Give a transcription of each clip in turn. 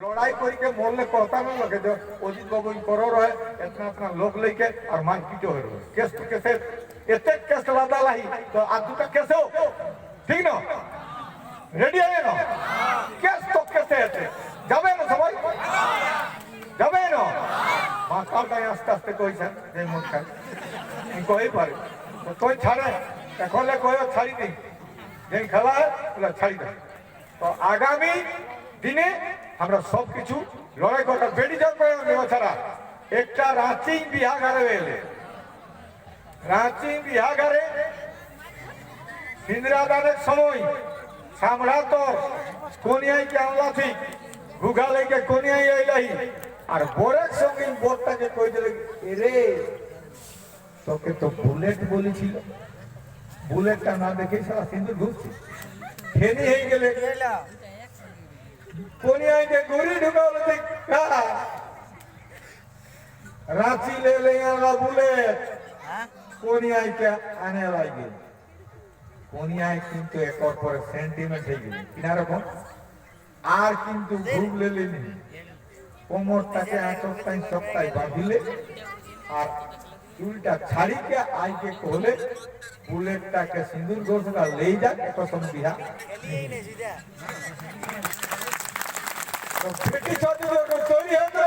লড়াই করিকে মরলে কথা না লাগে যে অজিত বাবু করো রয়ে এতনা এতনা লোক লইকে আর মারপিট হয়ে রহে কেস টু কেসে এতে কেস লাদা লাহি, তো আর দুটা কেসেও ঠিক না রেডি হয়ে না কেস তো কেসে এতে যাবে না সবাই? যাবে না? মাথা গায়ে আস্তে আস্তে কইছেন, যে মন মুখটা কই পারে? কই ছাড়ে? এখন কয়ও ছাড়ি দিই যে খেলা ছাড়ি দেয়। তো আগামী দিনে আমরা সব কিছু লড়াই বেড়ি যাক নেওয়া ছাড়া একটা রাঁচি বিহাগারে এলে। রাঁচি বিহাগারে ইন্দিরাদানের সময় সামরা তো কোনিয়াইকে আনলা ঠিক গুগালাইকে কোনিয়াই আইলাই। আর বোরের সঙ্গে বোরটাকে কই দিলে রে তোকে তো বুলেট বলেছিল। বুলেটটা না দেখে সারা সিন্ধু ঢুকছে। ফেনি হয়ে গেলে কোনিয়াকে গড়ি ঢুকালো কারা রাঁচি লেলে আলা বুলেট কোনিয়াকে আনে লাগে কোনিয়ায় কিন্তু একর পরে সেন্টিমেন্ট হয়ে গেল কিনা রকম আর কিন্তু ভুগ লেলে নি কোমরটাকে এক সপ্তাহে সপ্তাহে বাঁধিলে আর চুলটা ছাড়িকে আইকে কোলে বুলেটটাকে সিঁদুর ঘোষণা লেই যাক এক সম বিহা ছোট ছোট তৈরি হতো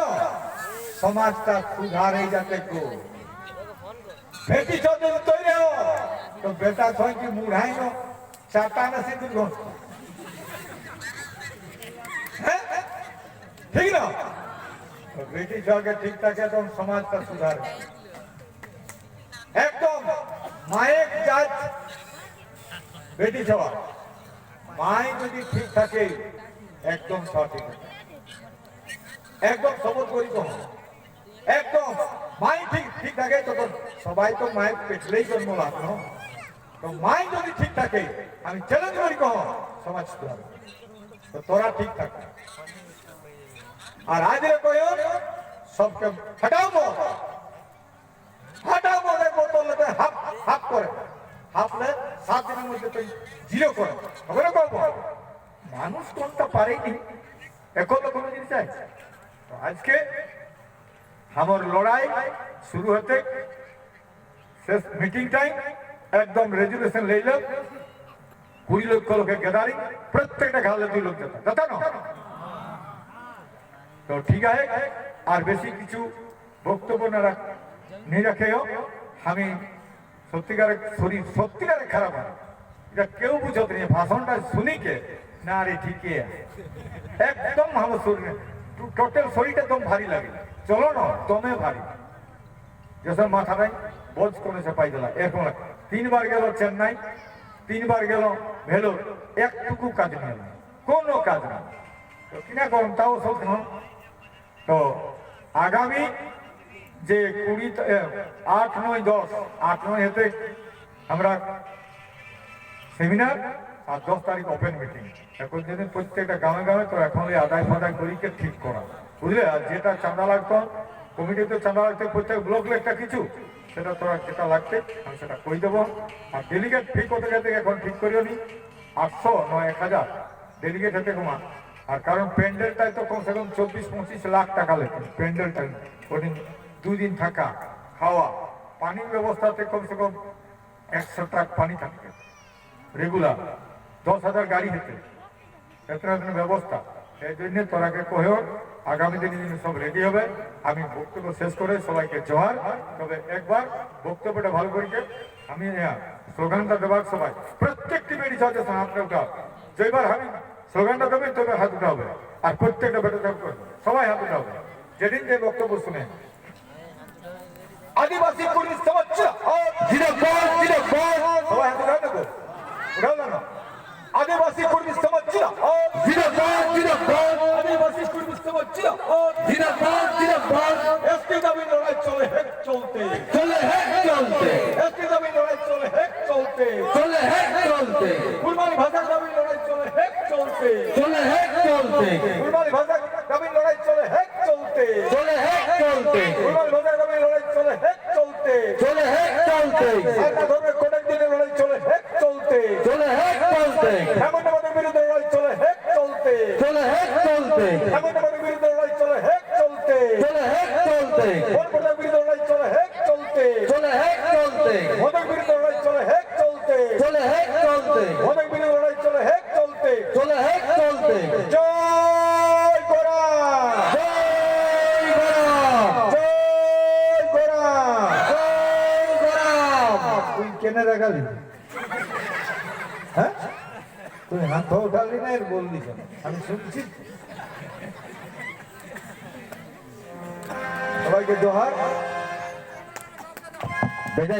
সমাজটা সুধারে যাতে কো বেটি ছোট তৈরি হো তো বেটা ছয় কি মুড়াই নো চারটা না সিঁদুর ঘোষ ঠিক না বেটি ছয়কে ঠিক থাকে তখন সমাজটা সুধারে একদম মায়ের জাত বেটি ছাওয়া মাই যদি ঠিক থাকে একদম সঠিক। একদম সবল করি কম একদম। মাই ঠিক ঠিক থাকে, তখন সবাই তো মায়ের পেটলেই জন্ম লাভ তো মাই যদি ঠিক থাকে, আমি চ্যালেঞ্জ করি কম সমাজ তো তোরা ঠিক থাক। আর আজ কয় সবকে হটাও হঠাৎ মনে বোতল হাফ হাফ করে। হাফলে সাত দিনের মধ্যে তুই জিরো করে। হবে না মানুষ কোনটা পারেনি? এখন তো কোনো জিনিস আছে? আজকে আমার লড়াই শুরু হতে শেষ মিটিং টাইম একদম রেজুলেশন লইল কুড়ি লক্ষ লোকের গেদারিং প্রত্যেকটা খেলালে দুই লোক যেত যেত না তো ঠিক আছে, আর বেশি কিছু বক্তব্য না রাখ নিয়ে রাখেও। আমি সত্যিকারের শরীর সত্যিকারের খারাপ হয়। এটা কেউ বুঝত নেই। ভাষণটা শুনিকে না রে, ঠিকই। একদম আমার শরীর টোটাল শরীরটা একদম ভারী লাগে। চলো না, দমে ভারী। যেসব মাথা নাই বোঝ কমে সে পাই দিলা এরকম। তিনবার গেল চেন্নাই, তিনবার গেল ভেলোর। একটুকু কাজ নেই। কোনো কাজ না। তো কিনা করুন তাও সব। তো আগামী যে কুড়ি আট নয় দশ, আট নয় হেতে আমরা সেমিনার আর দশ তারিখ ওপেন মিটিং এখন যেদিন প্রত্যেকটা গ্রামে গ্রামে তো এখন ওই আদায় ফাদায় করিকে ঠিক করা। বুঝলে? আর যেটা চাঁদা লাগতো, কমিটিতে চাঁদা লাগতো, প্রত্যেক ব্লক একটা কিছু। সেটা তোরা যেটা লাগছে, আমি সেটা কই দেবো। আর ডেলিগেট ফি কত গেছে এখন ঠিক করিও নি? আটশো নয়, এক হাজার। ডেলিগেট হতে কমা। আর কারণ প্যান্ডেলটাই তো কমসে কম চব্বিশ, পঁচিশ লাখ টাকা লেগে প্যান্ডেলটাই ওদিন দুই দিন থাকা, খাওয়া, পানির ব্যবস্থাতে কমসে কম একশো ট্রাক পানি থাকবে। রেগুলার দশ হাজার গাড়ি হেঁটে এত এত ব্যবস্থা। এই জন্য তোরাকে কহেও আগামী দিনে যিনি সব রেডি হবে আমি বক্তব্য শেষ করে সবাইকে জোহার তবে একবার বক্তব্যটা ভালো করিকে আমি স্লোগানটা দেবার সবাই প্রত্যেকটি বেড়ি সাথে হাতটা উঠাও যেবার আমি স্লোগানটা দেবে তবে হাত উঠাবে আর প্রত্যেকটা বেটা সবাই হাত উঠাবে যেদিন যে বক্তব্য শুনে। আদিবাসী পুলিশ সবাই হাত উঠাও দেখো উঠাও না আদিবাসী জিরাফত আদিবাসী পুলিশ সমস্যা জিরাফত জিরাফত এসটি দাবি লড়াই চলে হেক চলতে। চলে হেক চলতে। এসটি দাবি লড়াই চলে হেক চলতে। চলে হেক চলতে। কুরবানি ভাষা দাবি লড়াই চলে হেক চলতে। চলে হেক চলতে কুরবানি ভাষা দাবি লড়াই চলে হেক চলতে চলে হেক চলতে কুরবানি ভাষা দাবি লড়াই চলে হেক চলতে চলে হেক চলতে সারদা ধর্মের কোটাক দিনে লড়াই চলে হেক চলতে চলে হেক চলতে হেমন্তবাদের চলে হেক চলতে। ভোটের বিরুদ্ধে লড়াই চলে হেক চলতে। চলে হেক চলতে। ভোটের বিরুদ্ধে লড়াই চলে হেক চলতে। চলে হেক চলতে। জয় গোরা। জয় গোরা। জয় গোরা। জয় গোরা। তুই কেনে রাখালি হ্যাঁ? তুই হাত উঠালি না এর বললি কেন? আমি শুনছি। সবাইকে জোহার। Pues ¿verdad?